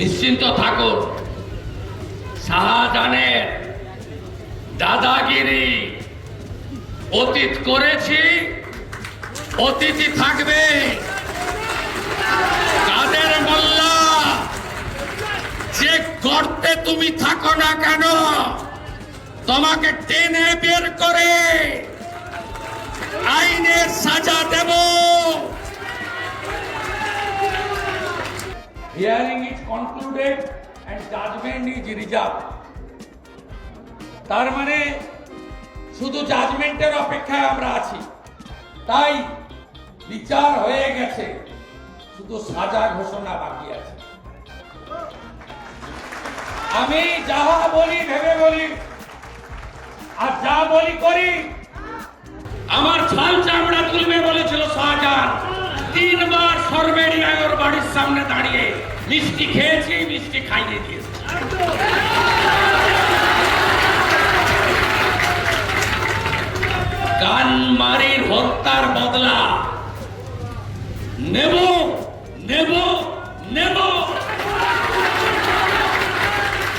নিশ্চিন্ত থাকুন। শাহজাহানের দাদাগিরি অতীত করেছি অতীতই থাকবে। কাদের মোল্লা, যে গর্তে তুমি থাকো না কেন, তোমাকে টেনে বের করে আইনের সাজা concluded and judgment is reserve তার মানে শুধু জাজমেন্টের অপেক্ষায় আমরা আছি। তাই বিচার হয়ে গেছে। শুধু সাজা ঘোষণা বাকি আছে। আমি যাহা বলি, ভেবে বলি, আর যা বলি করি, আমার ছাল চামড়া তুলবে বলেছিল শাহজাহান। তিনবার সরবেড়ি আগর বাড়ির সামনে দাঁড়িয়ে মিষ্টি খেয়েছি, মিষ্টি খাইয়ে দিয়েছি। কানমারির হত্যার বদলা। নেব নেব নেব।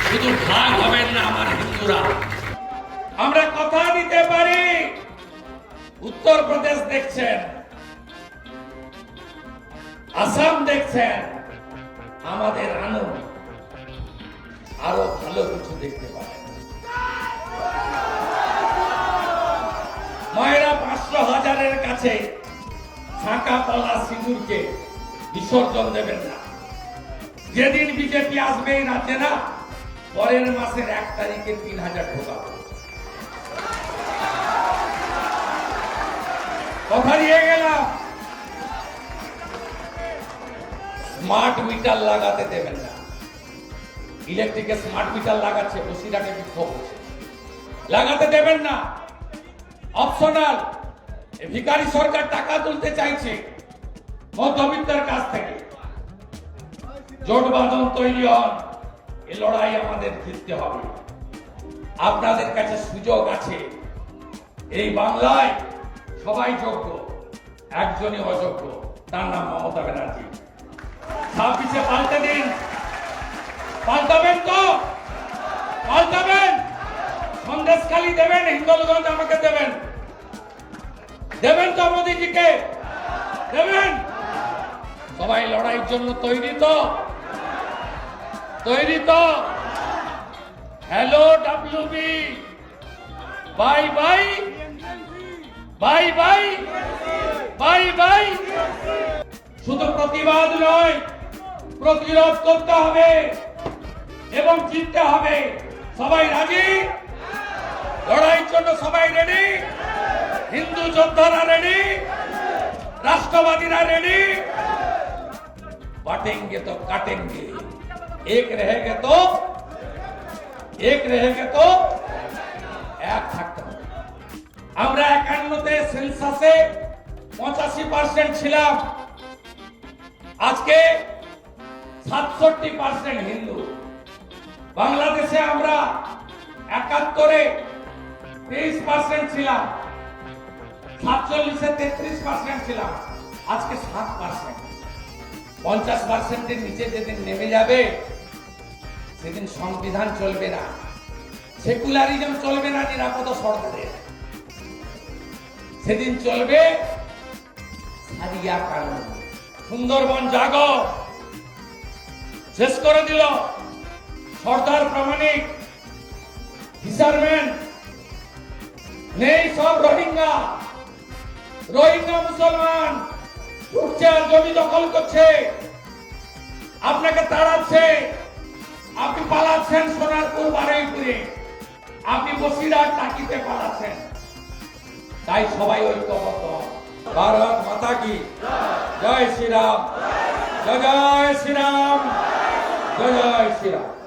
শুধু ভাগ হবেন না আমার হিন্দুরা। আমরা কথা দিতে পারি। উত্তরপ্রদেশ দেখছেন। আসাম দেখছেন? আমাদের আনন্দ আরও ভালো কিছু দেখতে পারেন মায়েরা পাঁচশো হাজারের কাছে ফাঁকা পলা সিঁদুরকে বিসর্জন দেবেন না। যেদিন বিজেপি আসবে এই রাজ্যে না, পরের মাসের এক তারিখে তিন হাজার ঢোকাবো। কথা দিয়ে গেলাম স্মার্ট মিটার লাগাতে দেবেন না। ইলেকট্রিকে স্মার্ট মিটার লাগাচ্ছে বসিরাটে বিক্ষোভ হচ্ছে লাগাতে দেবেন না। অপশনাল। ভিকারি সরকার টাকা তুলতে চাইছে মধ্যবিত্তের কাছ থেকে। জোট বাঁধন তৈরি হন, এ লড়াই আমাদের জিততে হবে। আপনাদের কাছে সুযোগ আছে। এই বাংলায় সবাই যোগ্য, একজনই অযোগ্য, তার নাম মমতা ব্যানার্জি। ছাব্বিশে পাল্টে দিন। পাল্টাবেন তো। পাল্টাবেন। সন্দেশ খালি দেবেন হিন্দলগঞ্জ আমাকে দেবেন। দেবেন তো মোদীজিকে? দেবেন। সবাই লড়াইয়ের জন্য তৈরি তো। তৈরি তো। Hello WB bye bye. Bye bye. Bye bye. শুধু প্রতিবাদ নয় প্রতিরোধ করতে হবে এবং জিততে হবে। সবাই রাজি? লড়াইয়ের জন্য সবাই রেডি হিন্দু যোদ্ধারা রেডি রাষ্ট্রবাদীরা রেডি বাটেঙ্গে তো কাটেঙ্গে। এক রেহেগে তো, এক রেহেগে তো এক থাকতে হবে। আমরা একান্নতে সেন্সাসে পঁচাশি পার্সেন্ট ছিলাম। আজকে সাতষট্টি পার্সেন্ট হিন্দু। বাংলাদেশে আমরা একাত্তরে তেইশ পার্সেন্ট ছিলাম, সাতচল্লিশে তেত্রিশ পার্সেন্ট ছিলাম, আজকে সাত পার্সেন্ট পঞ্চাশ পার্সেন্টের নিচে যেদিন নেমে যাবে, সেদিন সংবিধান চলবে না। সেকুলারিজম চলবে না নিরাপদ সরকারের। সেদিন চলবে সারিয়া কানুন। সুন্দরবন জাগ। শেষ করে দিল সর্দার প্রামাণিক ফিসারম্যান নেই সব রোহিঙ্গা। রোহিঙ্গা মুসলমান ঢুকছে আর জমি দখল করছে। আপনাকে তাড়াচ্ছে, আপনি পালাচ্ছেন সোনারপুর বারুইপুরে। আপনি বসিরহাট টাকিতে পালাচ্ছেন। তাই সবাই ঐক্যবদ্ধ। ভারত মাতা কি? জয় শ্রীরাম। জয় জয় শ্রীরাম। জয় জয় শ্রীরাম